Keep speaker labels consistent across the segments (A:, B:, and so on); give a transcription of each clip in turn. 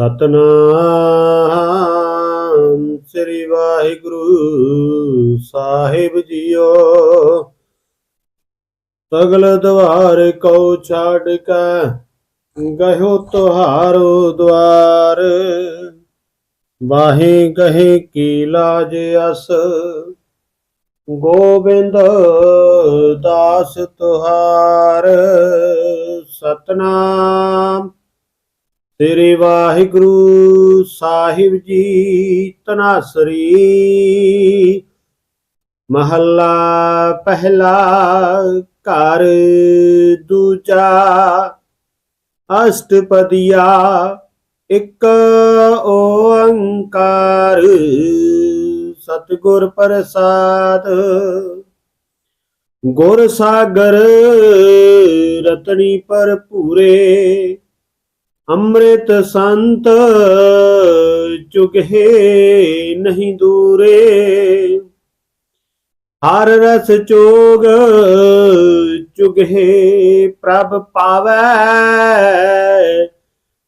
A: ਸਤਨਾਮ ਸ੍ਰੀ ਵਾਹਿਗੁਰੂ ਸਾਹਿਬ ਜੀਓ। ਸਗਲ ਦਵਾਰ ਕਉ ਛਾੜ ਕੇ ਗਇਓ ਤੁਹਾਰੋ ਦਵਾਰ ਬਾਹੇ ਕਹੇ ਕੀ ਲਾਜ ਅਸ, ਗੋਬਿੰਦ ਦਾਸ ਤੁਹਾਰ। ਸਤਨਾਮ ਤੇਰੇ ਵਾਹਿਗੁਰੂ ਸਾਹਿਬ ਜੀ ਤਨਾਸਰੀ। ਮਹੱਲਾ ਪਹਿਲਾ ਘਰ ਦੂਜਾ ਅਸ਼ਟਪਦੀਆ ਇੱਕ ਓੰਕਾਰ। ਸਤਿਗੁਰ ਪ੍ਰਸਾਦ। ਗੁਰ ਸਾਗਰ ਰਤਨੀ ਪਰ ਭੂਰੇ ਅੰਮ੍ਰਿਤ ਸੰਤ ਚੁਗਹਿ ਨਹੀਂ ਦੂਰੇ। ਹਰ ਰਸ ਚੋਗ ਚੁਗਹਿ ਪ੍ਰਭ ਪਾਵੈ।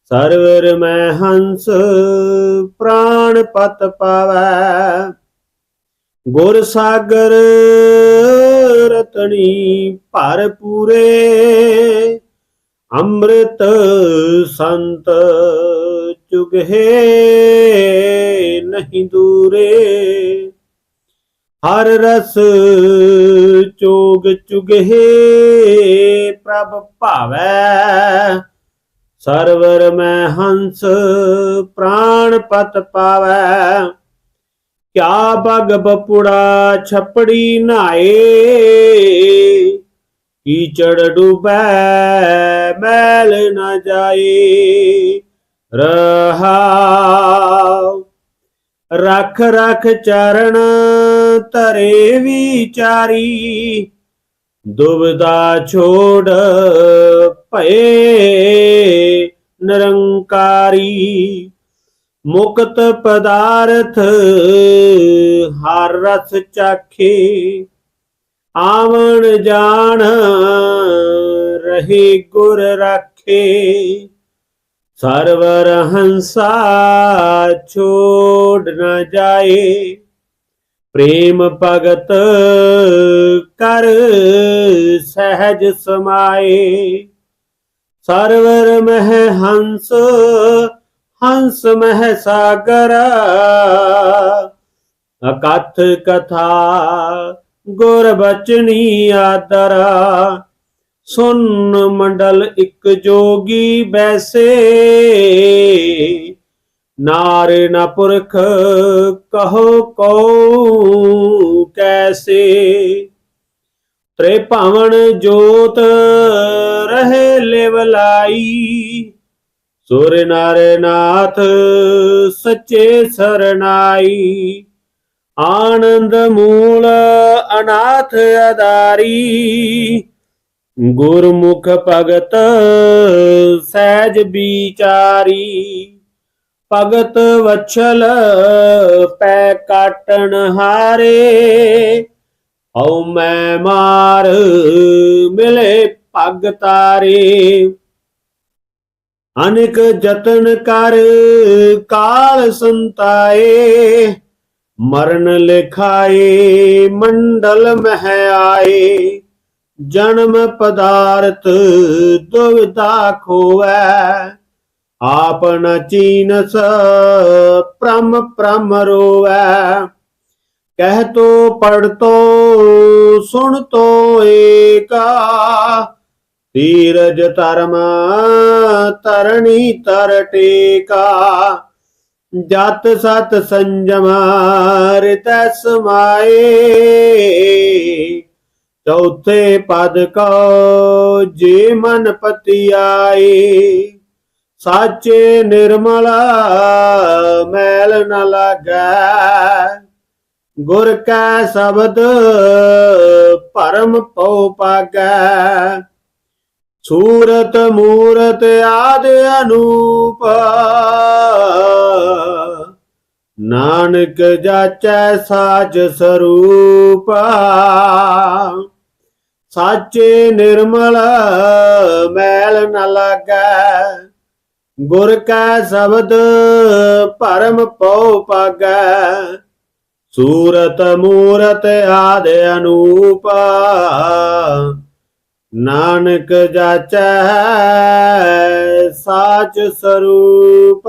A: ਸਰਵਰ ਮੈਂ ਹੰਸ ਪ੍ਰਾਣ ਪਤ ਪਾਵੈ। ਗੁਰ ਸਾਗਰ ਰਤਨੀ ਭਰ ਪੂਰੇ। ਅੰਮ੍ਰਿਤ ਸੰਤ ਚੁਗਹਿ ਨਹੀਂ ਦੂਰੇ। ਹਰ ਰਸ ਚੋਗ ਚੁਗਹਿ ਪ੍ਰਭ ਭਾਵੈ। ਸਰਵਰ ਮੈਂ ਹੰਸ ਪ੍ਰਾਣ ਪਤ ਪਾਵੈ। ਕਿਆ ਬਗ ਬਪੁੜਾ ਛਪੜੀ ਨਾਏ। ਕੀਚੜ ਡੂਬੈ, ਮੈਲ ਨ ਜਾਏ। ਰਹਾਉ, ਰਖ ਰਖ ਚਰਨ ਧਰੇ ਵਿਚਾਰੀ। ਦੁਬਦਾ ਛੋੜ ਭਏ ਨਿਰੰਕਾਰੀ। ਮੁਕਤ ਪਦਾਰਥ ਹਰ ਰਸ ਚਾਖੇ। ਆਵਣ ਜਾਣ ਰਹੇ ਗੁਰ ਰਾਖੇ। ਸਰਵਰ ਹੰਸਾ ਛੋੜ ਨ ਜਾਏ। ਪ੍ਰੇਮ ਭਗਤ ਕਰ ਸਹਿਜ ਸਮਾਏ। ਸਰਵਰ ਮਹਿ ਹੰਸ ਹੰਸ ਮਹਿ ਸਾਗਰ। ਅਕਥ ਕਥਾ ਗੁਰ ਬਚਨੀ ਆਦਰ। ਸੁਨ ਮੰਡਲ ਇੱਕ ਜੋਗੀ ਬੈਸੇ। ਨਾਰੇ ਨਾ ਪੁਰਖ ਕਹੋ ਕੋ ਕੈਸੇ। ਤ੍ਰੇ ਭਾਵਨ ਜੋਤ ਰਹੇ ਲਿਵਲਾਈ ਸੁਰ ਨਾਰੇ ਨਾਥ ਸੱਚੇ ਸਰਨਾਈ। ਆਨੰਦ ਮੂਲ ਅਨਾਥ ਅਦਾਰੀ ਗੁਰਮੁਖ ਭਗਤ ਸਹਿਜ ਵਿਚਾਰੀ। ਭਗਤ ਵਛਲ ਪੈ ਕਾਟਣ ਹਾਰੇ, ਹਉ ਮੈਂ ਮਾਰ ਮਿਲੇ ਪਗ ਤਾਰੇ। ਅਨੇਕ ਜਤਨ ਕਰ ਕਾਲ ਸੰਤਾਏ ਮਰਨ ਲਿਖਾਏ, ਮੰਡਲ ਮਹਿ ਆਏ ਜਨਮ ਪਦਾਰਥ ਦੁਵਿਧਾ ਖੋਵੈ। ਆਪਨ ਚੀਨਸ ਪ੍ਰਮ ਪ੍ਰਮ ਰੋਵੈ। ਕਹਿ ਤੋ ਪੜ ਤੋ, ਸੁਣ ਤੋ ਏਕਾ। ਤੀਰਜ ਧਰਮ ਤਰਣੀ ਤਰ ਟੇਕਾ। ਜਤ ਸਤ ਸੰਜਮ ਰਿਤੈ ਸਮਾਏ ਚੌਥੇ ਪਦ ਕੋ ਜੇ ਮਨ ਪਤੀ ਆਏ ਸਾਚੇ ਨਿਰਮਲ ਮੈਲ ਨ ਲਾਗੈ। ਗੁਰ ਕੈ ਸ਼ਬਦ ਭਰਮ ਪਉ ਪਾਗੈ। ਸੂਰਤ ਮੂਰਤ ਆਦ ਅਨੂਪ ਨਾਨਕ ਜਾਚੈ ਸਾਜ ਸਰੂਪ। ਸਾਚੇ ਨਿਰਮਲ ਮੈਲ ਨ ਲਾਗੈ। ਗੁਰ ਕੈ ਸ਼ਬਦ ਭਰਮ ਪਉ ਪਾਗੈ। ਸੂਰਤ ਮੂਰਤ ਆਦ ਅਨੂਪ। ਨਾਨਕ ਜਾਚੈ ਸਾਚ ਸਰੂਪ।